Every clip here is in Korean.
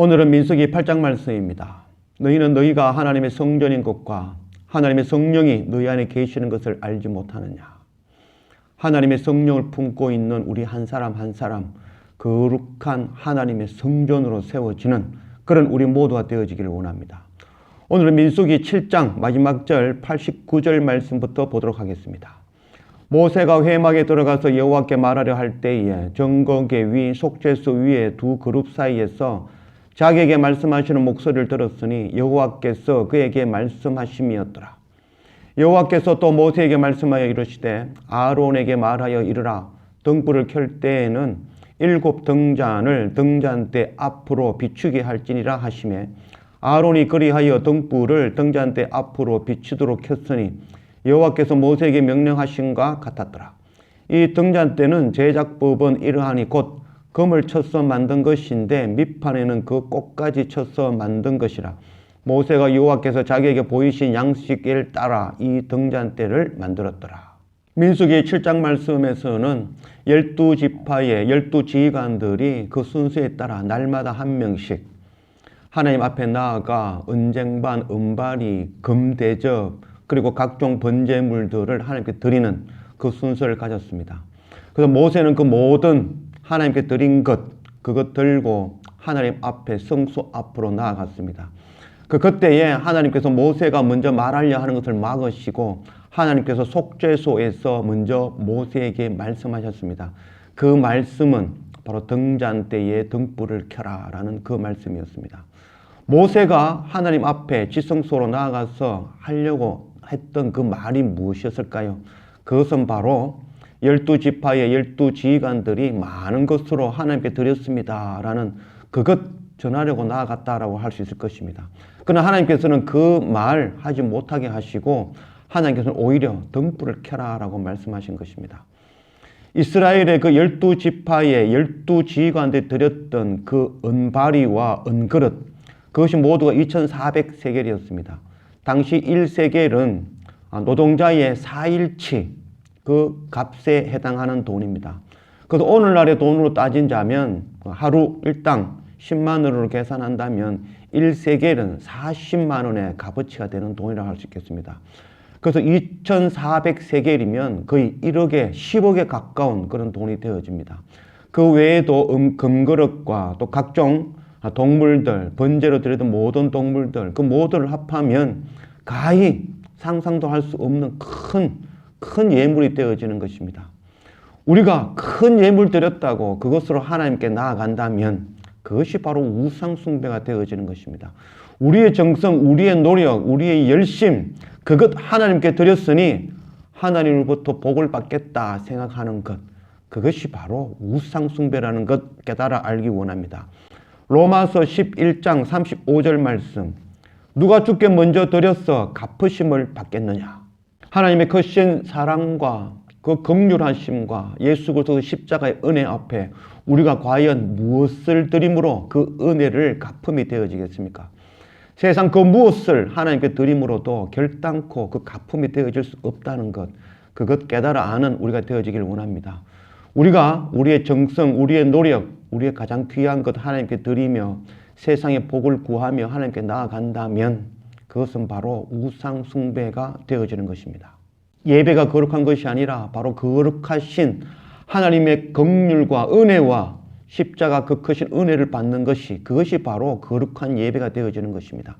오늘은 민수기 8장 말씀입니다. 너희는 너희가 하나님의 성전인 것과 하나님의 성령이 너희 안에 계시는 것을 알지 못하느냐. 하나님의 성령을 품고 있는 우리 한 사람 한 사람 거룩한 하나님의 성전으로 세워지는 그런 우리 모두가 되어지기를 원합니다. 오늘은 민수기 7장 마지막 절 89절 말씀부터 보도록 하겠습니다. 모세가 회막에 들어가서 여호와께 말하려 할 때에 정거계 위 속죄소 위에 두 그룹 사이에서 자기에게 말씀하시는 목소리를 들었으니 여호와께서 그에게 말씀하심이었더라. 여호와께서 또 모세에게 말씀하여 이르시되 아론에게 말하여 이르라 등불을 켤 때에는 일곱 등잔을 등잔대 앞으로 비추게 할지니라 하심에 아론이 그리하여 등불을 등잔대 앞으로 비추도록 켰으니 여호와께서 모세에게 명령하신과 같았더라. 이 등잔대는 제작법은 이러하니 곧 금을 쳐서 만든 것인데 밑판에는 그 꽃까지 쳐서 만든 것이라. 모세가 여호와께서 자기에게 보이신 양식을 따라 이 등잔대를 만들었더라. 민수기 7장 말씀에서는 열두 지파의 열두 지휘관들이 그 순서에 따라 날마다 한 명씩 하나님 앞에 나아가 은쟁반, 은발이, 금대접 그리고 각종 번제물들을 하나님께 드리는 그 순서를 가졌습니다. 그래서 모세는 그 모든 하나님께 드린 것 그것 들고 하나님 앞에 성소 앞으로 나아갔습니다. 그 그때에 하나님께서 모세가 먼저 말하려 하는 것을 막으시고 하나님께서 속죄소에서 먼저 모세에게 말씀하셨습니다. 그 말씀은 바로 등잔대에 등불을 켜라라는 그 말씀이었습니다. 모세가 하나님 앞에 지성소로 나아가서 하려고 했던 그 말이 무엇이었을까요? 그것은 바로 열두 지파의 열두 지휘관들이 많은 것으로 하나님께 드렸습니다 라는 그것 전하려고 나아갔다라고 할 수 있을 것입니다. 그러나 하나님께서는 그 말 하지 못하게 하시고 하나님께서는 오히려 등불을 켜라라고 말씀하신 것입니다. 이스라엘의 그 열두 지파의 열두 지휘관들이 드렸던 그 은바리와 은그릇 그것이 모두가 2,400세겔이었습니다. 당시 1세겔은 노동자의 4일치 그 값에 해당하는 돈입니다. 그래서 오늘날의 돈으로 따진다면 하루 일당 10만 원으로 계산한다면 1세겔은 40만 원의 값어치가 되는 돈이라고 할 수 있겠습니다. 그래서 2,400세겔이면 거의 1억에 10억에 가까운 그런 돈이 되어집니다. 그 외에도 음, 금그릇과 또 각종 동물들, 번제로 드리던 모든 동물들, 그 모두를 합하면 가히 상상도 할 수 없는 큰, 큰 예물이 되어지는 것입니다. 우리가 큰 예물 드렸다고 그것으로 하나님께 나아간다면 그것이 바로 우상숭배가 되어지는 것입니다. 우리의 정성, 우리의 노력, 우리의 열심, 그것 하나님께 드렸으니 하나님으로부터 복을 받겠다 생각하는 것, 그것이 바로 우상숭배라는 것 깨달아 알기 원합니다. 로마서 11장 35절 말씀. 누가 주께 먼저 드렸어 갚으심을 받겠느냐? 하나님의 크신 사랑과 그 극률하심과 예수 그리스도 십자가의 은혜 앞에 우리가 과연 무엇을 드림으로 그 은혜를 갚음이 되어지겠습니까? 세상 그 무엇을 하나님께 드림으로도 결단코 그 갚음이 되어질 수 없다는 것, 그것 깨달아 아는 우리가 되어지길 원합니다. 우리가 우리의 정성, 우리의 노력, 우리의 가장 귀한 것 하나님께 드리며 세상의 복을 구하며 하나님께 나아간다면 그것은 바로 우상 숭배가 되어지는 것입니다. 예배가 거룩한 것이 아니라 바로 거룩하신 하나님의 긍휼과 은혜와 십자가 그 크신 은혜를 받는 것이 그것이 바로 거룩한 예배가 되어지는 것입니다.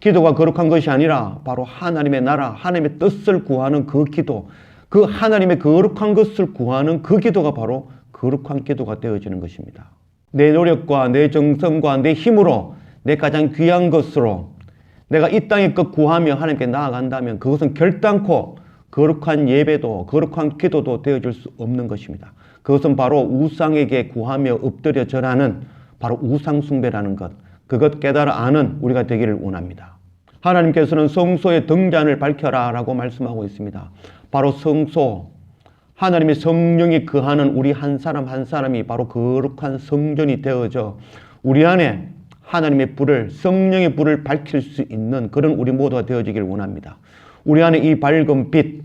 기도가 거룩한 것이 아니라 바로 하나님의 나라, 하나님의 뜻을 구하는 그 기도, 그 하나님의 거룩한 것을 구하는 그 기도가 바로 거룩한 기도가 되어지는 것입니다. 내 노력과 내 정성과 내 힘으로 내 가장 귀한 것으로 내가 이 땅에 것 구하며 하나님께 나아간다면 그것은 결단코 거룩한 예배도 거룩한 기도도 되어질 수 없는 것입니다. 그것은 바로 우상에게 구하며 엎드려 절하는 바로 우상숭배라는 것. 그것 깨달아 아는 우리가 되기를 원합니다. 하나님께서는 성소의 등잔을 밝혀라 라고 말씀하고 있습니다. 바로 성소, 하나님의 성령이 거하는 우리 한 사람 한 사람이 바로 거룩한 성전이 되어져 우리 안에 하나님의 불을 성령의 불을 밝힐 수 있는 그런 우리 모두가 되어지길 원합니다. 우리 안에 이 밝은 빛,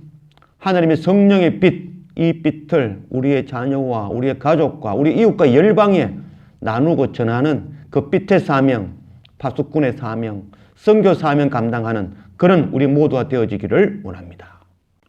하나님의 성령의 빛, 이 빛을 우리의 자녀와 우리의 가족과 우리 이웃과 열방에 나누고 전하는 그그 빛의 사명, 파수꾼의 사명, 선교 사명 감당하는 그런 우리 모두가 되어지기를 원합니다.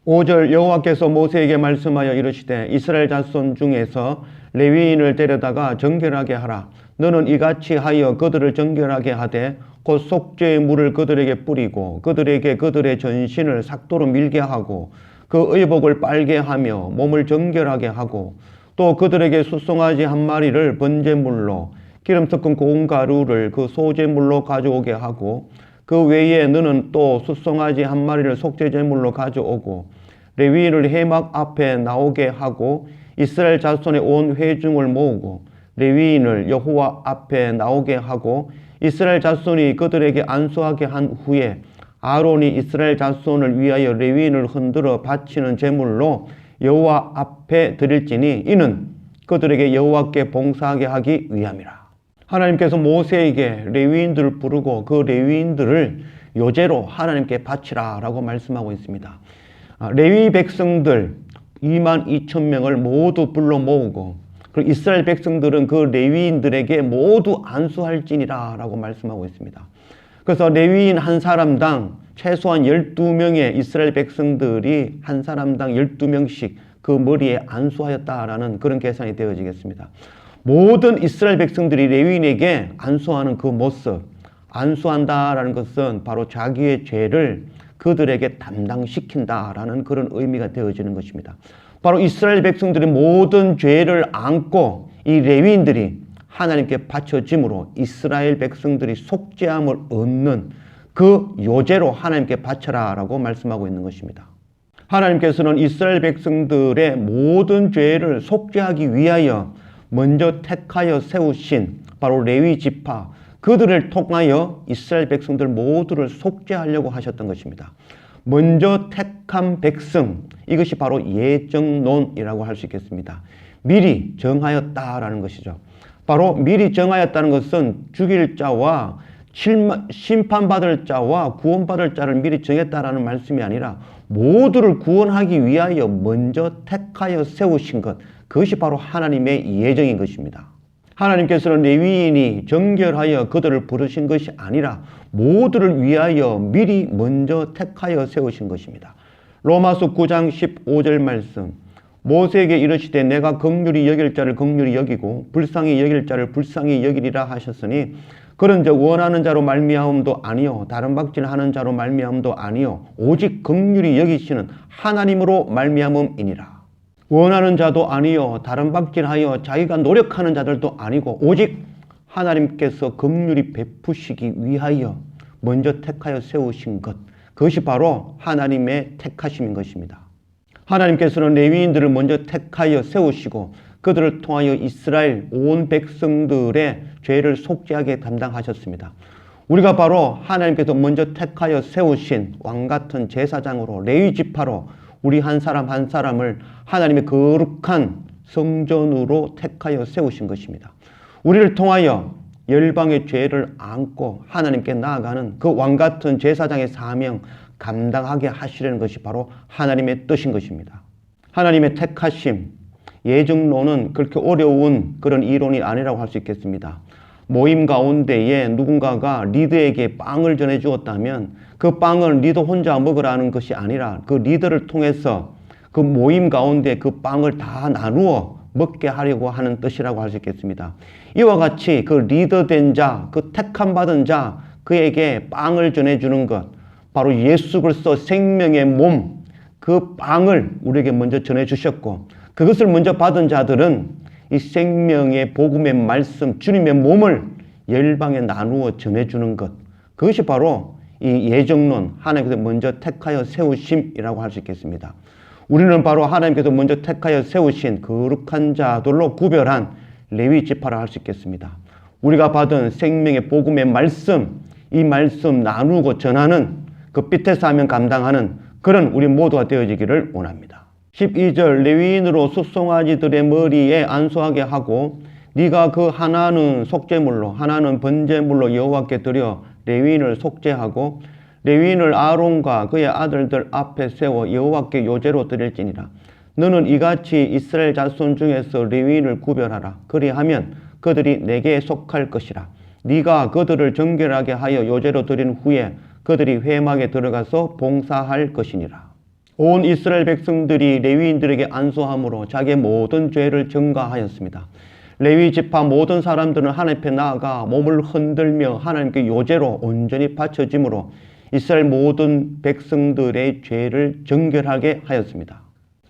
5절 여호와께서 모세에게 말씀하여 이르시되 이스라엘 자손 중에서 레위인을 데려다가 정결하게 하라. 너는 이같이 하여 그들을 정결하게 하되 곧 속죄의 물을 그들에게 뿌리고 그들에게 그들의 전신을 삭도로 밀게 하고 그 의복을 빨게 하며 몸을 정결하게 하고 또 그들에게 수송아지 한 마리를 번제물로 기름 섞은 고운 가루를 그 소제물로 가져오게 하고 그 외에 너는 또 수송아지 한 마리를 속죄제물로 가져오고 레위인을 해막 앞에 나오게 하고 이스라엘 자손의 온 회중을 모으고 레위인을 여호와 앞에 나오게 하고 이스라엘 자손이 그들에게 안수하게 한 후에 아론이 이스라엘 자손을 위하여 레위인을 흔들어 바치는 제물로 여호와 앞에 드릴지니 이는 그들에게 여호와께 봉사하게 하기 위함이라. 하나님께서 모세에게 레위인들을 부르고 그 레위인들을 요제로 하나님께 바치라라고 말씀하고 있습니다. 아, 레위 백성들 2만 2천 명을 모두 불러 모으고 그리고 이스라엘 백성들은 그 레위인들에게 모두 안수할지니라 라고 말씀하고 있습니다. 그래서 레위인 한 사람당 최소한 12명의 이스라엘 백성들이 한 사람당 12명씩 그 머리에 안수하였다라는 그런 계산이 되어지겠습니다. 모든 이스라엘 백성들이 레위인에게 안수하는 그 모습, 안수한다라는 것은 바로 자기의 죄를 그들에게 담당시킨다라는 그런 의미가 되어지는 것입니다. 바로 이스라엘 백성들의 모든 죄를 안고 이 레위인들이 하나님께 바쳐짐으로 이스라엘 백성들이 속죄함을 얻는 그 요제로 하나님께 바쳐라라고 말씀하고 있는 것입니다. 하나님께서는 이스라엘 백성들의 모든 죄를 속죄하기 위하여 먼저 택하여 세우신 바로 레위 지파 그들을 통하여 이스라엘 백성들 모두를 속죄하려고 하셨던 것입니다. 먼저 택한 백성 이것이 바로 예정론이라고 할 수 있겠습니다. 미리 정하였다라는 것이죠. 바로 미리 정하였다는 것은 죽일 자와 심판받을 자와 구원받을 자를 미리 정했다라는 말씀이 아니라 모두를 구원하기 위하여 먼저 택하여 세우신 것 그것이 바로 하나님의 예정인 것입니다. 하나님께서는 레위인이 정결하여 그들을 부르신 것이 아니라 모두를 위하여 미리 먼저 택하여 세우신 것입니다. 로마서 9장 15절 말씀. 모세에게 이르시되 내가 극률이 여길 자를 극률이 여기고 불쌍히 여길 자를 불쌍히 여기리라 하셨으니 그런즉 원하는 자로 말미암음도 아니요 다른 박질하는 자로 말미암음도 아니요 오직 극률이 여기시는 하나님으로 말미암음이니라. 원하는 자도 아니요 다른 박질하여 자기가 노력하는 자들도 아니고 오직 하나님께서 긍휼히 베푸시기 위하여 먼저 택하여 세우신 것 그것이 바로 하나님의 택하심인 것입니다. 하나님께서는 레위인들을 먼저 택하여 세우시고 그들을 통하여 이스라엘 온 백성들의 죄를 속죄하게 담당하셨습니다. 우리가 바로 하나님께서 먼저 택하여 세우신 왕 같은 제사장으로 레위 지파로 우리 한 사람 한 사람을 하나님의 거룩한 성전으로 택하여 세우신 것입니다. 우리를 통하여 열방의 죄를 안고 하나님께 나아가는 그 왕 같은 제사장의 사명 감당하게 하시려는 것이 바로 하나님의 뜻인 것입니다. 하나님의 택하심, 예정론은 그렇게 어려운 그런 이론이 아니라고 할 수 있겠습니다. 모임 가운데에 누군가가 리더에게 빵을 전해 주었다면 그 빵을 리더 혼자 먹으라는 것이 아니라 그 리더를 통해서 그 모임 가운데 그 빵을 다 나누어 먹게 하려고 하는 뜻이라고 할 수 있겠습니다. 이와 같이 그 리더된 자, 그 택함 받은 자, 그에게 빵을 전해주는 것, 바로 예수 그리스도 생명의 몸, 그 빵을 우리에게 먼저 전해주셨고, 그것을 먼저 받은 자들은 이 생명의 복음의 말씀, 주님의 몸을 열방에 나누어 전해주는 것, 그것이 바로 이 예정론, 하나님께서 먼저 택하여 세우심이라고 할 수 있겠습니다. 우리는 바로 하나님께서 먼저 택하여 세우신 거룩한 자들로 구별한 레위 지파라 할 수 있겠습니다. 우리가 받은 생명의 복음의 말씀, 이 말씀 나누고 전하는 그 빛의 사명 감당하는 그런 우리 모두가 되어지기를 원합니다. 12절 레위인으로 숫송아지들의 머리에 안수하게 하고 네가 그 하나는 속죄물로 하나는 번제물로 여호와께 드려 레위인을 속죄하고 레위인을 아론과 그의 아들들 앞에 세워 여호와께 요제로 드릴지니라. 너는 이같이 이스라엘 자손 중에서 레위인을 구별하라. 그리하면 그들이 내게 속할 것이라. 네가 그들을 정결하게 하여 요제로 드린 후에 그들이 회막에 들어가서 봉사할 것이니라. 온 이스라엘 백성들이 레위인들에게 안수함으로 자기의 모든 죄를 증가하였습니다. 레위 지파 모든 사람들은 하나님 앞에 나아가 몸을 흔들며 하나님께 요제로 온전히 바쳐짐으로 이스라엘 모든 백성들의 죄를 정결하게 하였습니다.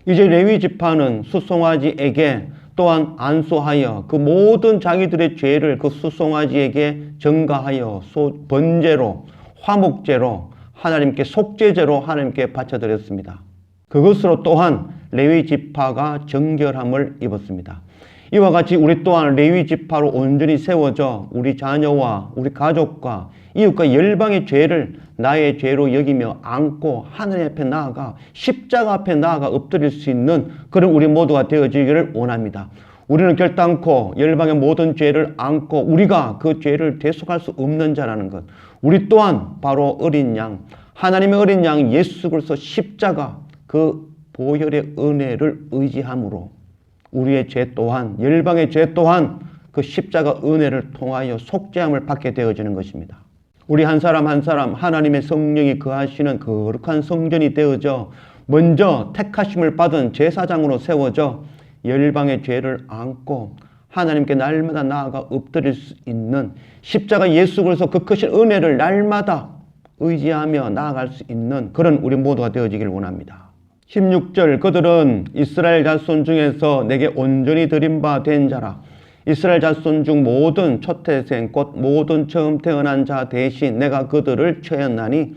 이제 레위 지파는 수송아지에게 또한 안수하여 그 모든 자기들의 죄를 그 수송아지에게 전가하여 소, 번제로 화목제로 하나님께 속죄제로 하나님께 바쳐드렸습니다. 그것으로 또한 레위 지파가 정결함을 입었습니다. 이와 같이 우리 또한 레위 지파로 온전히 세워져 우리 자녀와 우리 가족과 이웃과 열방의 죄를 나의 죄로 여기며 안고 하늘 앞에 나아가 십자가 앞에 나아가 엎드릴 수 있는 그런 우리 모두가 되어지기를 원합니다. 우리는 결단코 열방의 모든 죄를 안고 우리가 그 죄를 대속할 수 없는 자라는 것. 우리 또한 바로 어린 양, 하나님의 어린 양 예수 그리스도 십자가 그 보혈의 은혜를 의지함으로 우리의 죄 또한 열방의 죄 또한 그 십자가 은혜를 통하여 속죄함을 받게 되어지는 것입니다. 우리 한 사람 한 사람 하나님의 성령이 거하시는 거룩한 성전이 되어져 먼저 택하심을 받은 제사장으로 세워져 열방의 죄를 안고 하나님께 날마다 나아가 엎드릴 수 있는 십자가 예수 그리스도 그 크신 은혜를 날마다 의지하며 나아갈 수 있는 그런 우리 모두가 되어지길 원합니다. 16절 그들은 이스라엘 자손 중에서 내게 온전히 드린 바 된 자라 이스라엘 자손 중 모든 초태생 곧 모든 처음 태어난 자 대신 내가 그들을 취하였나니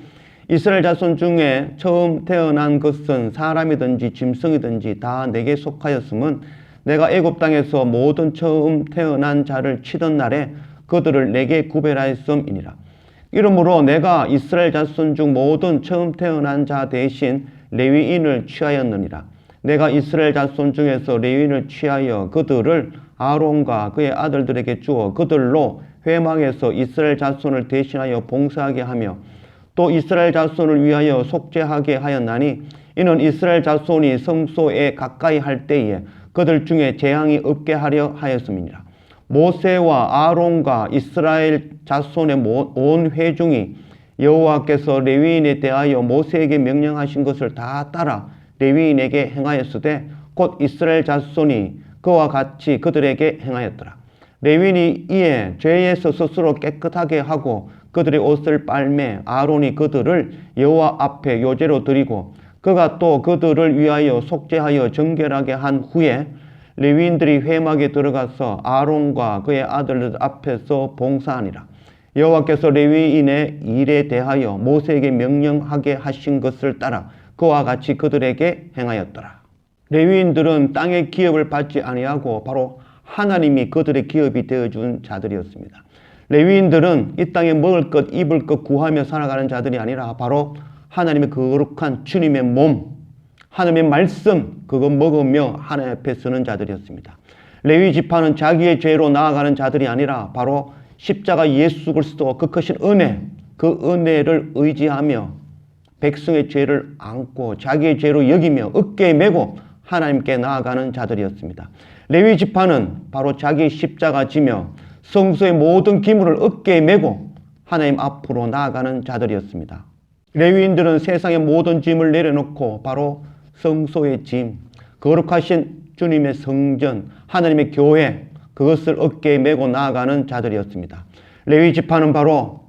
이스라엘 자손 중에 처음 태어난 것은 사람이든지 짐승이든지 다 내게 속하였음은 내가 애굽 땅에서 모든 처음 태어난 자를 치던 날에 그들을 내게 구별하였음이니라. 이러므로 내가 이스라엘 자손 중 모든 처음 태어난 자 대신 레위인을 취하였느니라. 내가 이스라엘 자손 중에서 레위인을 취하여 그들을 아론과 그의 아들들에게 주어 그들로 회망에서 이스라엘 자손을 대신하여 봉사하게 하며 또 이스라엘 자손을 위하여 속죄하게 하였나니 이는 이스라엘 자손이 성소에 가까이 할 때에 그들 중에 재앙이 없게 하려 하였음이니라. 모세와 아론과 이스라엘 자손의 온 회중이 여호와께서 레위인에 대하여 모세에게 명령하신 것을 다 따라 레위인에게 행하였으되 곧 이스라엘 자손이 그와 같이 그들에게 행하였더라. 레위인이 이에 죄에서 스스로 깨끗하게 하고 그들의 옷을 빨매 아론이 그들을 여호와 앞에 요제로 드리고 그가 또 그들을 위하여 속죄하여 정결하게 한 후에 레위인들이 회막에 들어가서 아론과 그의 아들들 앞에서 봉사하니라. 여호와께서 레위인의 일에 대하여 모세에게 명령하게 하신 것을 따라 그와 같이 그들에게 행하였더라. 레위인들은 땅의 기업을 받지 아니하고 바로 하나님이 그들의 기업이 되어준 자들이었습니다. 레위인들은 이 땅에 먹을 것, 입을 것 구하며 살아가는 자들이 아니라 바로 하나님의 거룩한 주님의 몸, 하나님의 말씀, 그거 먹으며 하나님 앞에 서는 자들이었습니다. 레위 지파는 자기의 죄로 나아가는 자들이 아니라 바로 십자가 예수 그리스도 그 크신 은혜, 그 은혜를 의지하며 백성의 죄를 안고 자기의 죄로 여기며 어깨에 메고 하나님께 나아가는 자들이었습니다. 레위 지파는 바로 자기 십자가 지며 성소의 모든 기물을 어깨에 메고 하나님 앞으로 나아가는 자들이었습니다. 레위인들은 세상의 모든 짐을 내려놓고 바로 성소의 짐, 거룩하신 주님의 성전, 하나님의 교회, 그것을 어깨에 메고 나아가는 자들이었습니다. 레위 지파는 바로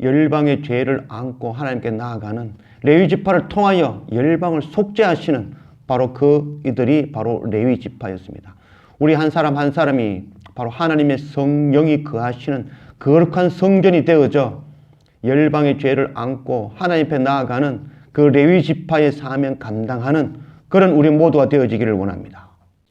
열방의 죄를 안고 하나님께 나아가는 레위 지파를 통하여 열방을 속죄하시는 바로 그 이들이 바로 레위 지파였습니다. 우리 한 사람 한 사람이 바로 하나님의 성령이 거하시는 거룩한 성전이 되어져 열방의 죄를 안고 하나님 앞에 나아가는 그 레위 지파의 사명 감당하는 그런 우리 모두가 되어지기를 원합니다.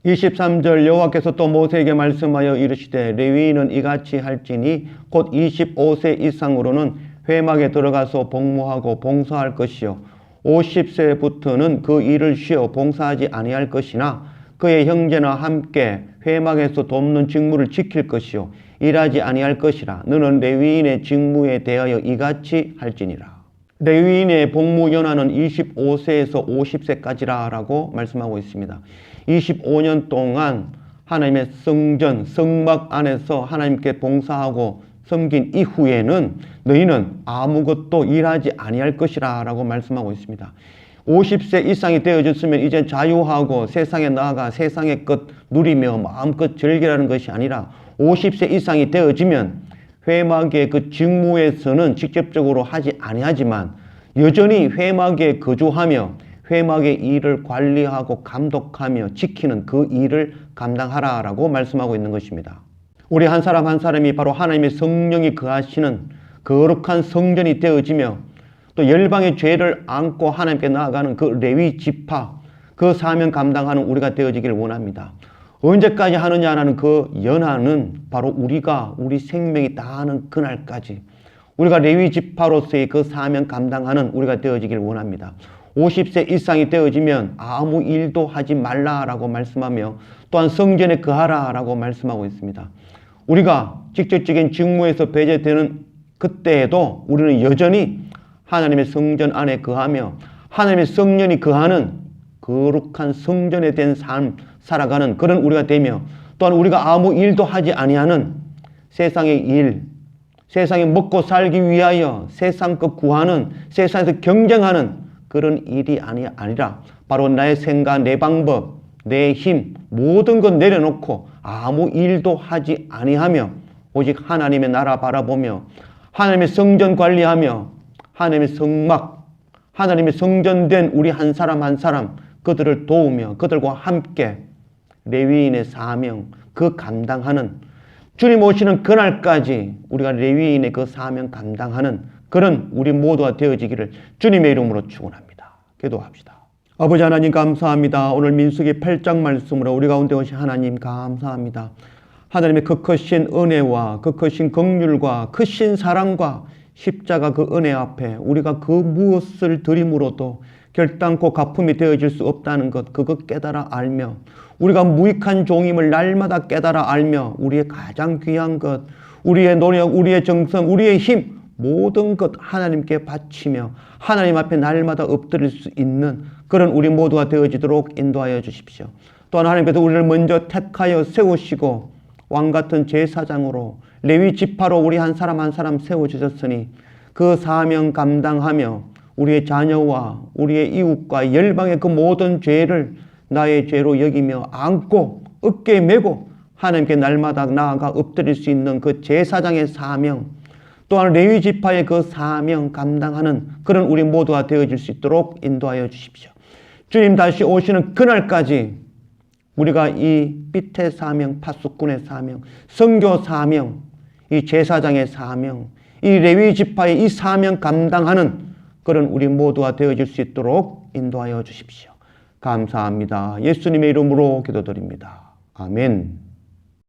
23절 여호와께서 또 모세에게 말씀하여 이르시되 레위인은 이같이 할지니 곧 25세 이상으로는 회막에 들어가서 복무하고 봉사할 것이요 50세부터는 그 일을 쉬어 봉사하지 아니할 것이나 그의 형제나 함께 회막에서 돕는 직무를 지킬 것이요 일하지 아니할 것이라 너는 레위인의 직무에 대하여 이같이 할지니라 레위인의 복무 연한은 25세에서 50세까지라라고 말씀하고 있습니다. 25년 동안 하나님의 성전, 성막 안에서 하나님께 봉사하고 섬긴 이후에는 너희는 아무것도 일하지 아니할 것이라 라고 말씀하고 있습니다. 50세 이상이 되어졌으면 이제 자유하고 세상에 나아가 세상의 것 누리며 마음껏 즐기라는 것이 아니라 50세 이상이 되어지면 회막의 그 직무에서는 직접적으로 하지 아니하지만 여전히 회막에 거주하며 회막의 일을 관리하고 감독하며 지키는 그 일을 감당하라라고 말씀하고 있는 것입니다. 우리 한 사람 한 사람이 바로 하나님의 성령이 거하시는 거룩한 성전이 되어지며 또 열방의 죄를 안고 하나님께 나아가는 그 레위 지파 그 사명 감당하는 우리가 되어지기를 원합니다. 언제까지 하느냐라는 그 연한은 바로 우리가 우리 생명이 다하는 그날까지 우리가 레위 지파로서의 그 사명 감당하는 우리가 되어지길 원합니다. 50세 이상이 되어지면 아무 일도 하지 말라라고 말씀하며 또한 성전에 거하라라고 말씀하고 있습니다. 우리가 직접적인 직무에서 배제되는 그때에도 우리는 여전히 하나님의 성전 안에 거하며 하나님의 성령이 거하는 거룩한 성전에 된 삶 살아가는 그런 우리가 되며 또한 우리가 아무 일도 하지 아니하는 세상의 일, 세상에 먹고 살기 위하여 세상 것 구하는 세상에서 경쟁하는 그런 일이 아니, 아니라 바로 나의 생각, 내 방법, 내 힘, 모든 것 내려놓고 아무 일도 하지 아니하며 오직 하나님의 나라 바라보며 하나님의 성전 관리하며 하나님의 성막, 하나님의 성전된 우리 한 사람 한 사람 그들을 도우며 그들과 함께 레위인의 사명 그 감당하는 주님 오시는 그날까지 우리가 레위인의 그 사명 감당하는 그런 우리 모두가 되어지기를 주님의 이름으로 축원합니다. 기도합시다. 아버지 하나님 감사합니다. 오늘 민수기 8장 말씀으로 우리 가운데 오신 하나님 감사합니다. 하나님의 그 크신 은혜와 그 크신 긍휼과 크신 사랑과 십자가 그 은혜 앞에 우리가 그 무엇을 드림으로도 결단코 가품이 되어질 수 없다는 것 그거 깨달아 알며 우리가 무익한 종임을 날마다 깨달아 알며 우리의 가장 귀한 것 우리의 노력 우리의 정성 우리의 힘 모든 것 하나님께 바치며 하나님 앞에 날마다 엎드릴 수 있는 그런 우리 모두가 되어지도록 인도하여 주십시오. 또한 하나님께서 우리를 먼저 택하여 세우시고 왕 같은 제사장으로 레위 지파로 우리 한 사람 한 사람 세워 주셨으니 그 사명 감당하며 우리의 자녀와 우리의 이웃과 열방의 그 모든 죄를 나의 죄로 여기며 안고 어깨에 메고 하나님께 날마다 나아가 엎드릴 수 있는 그 제사장의 사명 또한 레위 지파의 그 사명 감당하는 그런 우리 모두가 되어질 수 있도록 인도하여 주십시오. 주님 다시 오시는 그날까지 우리가 이 빛의 사명, 파수꾼의 사명, 성교 사명, 이 제사장의 사명, 이 레위 지파의 이 사명 감당하는 그런 우리 모두가 되어질 수 있도록 인도하여 주십시오. 감사합니다. 예수님의 이름으로 기도드립니다. 아멘.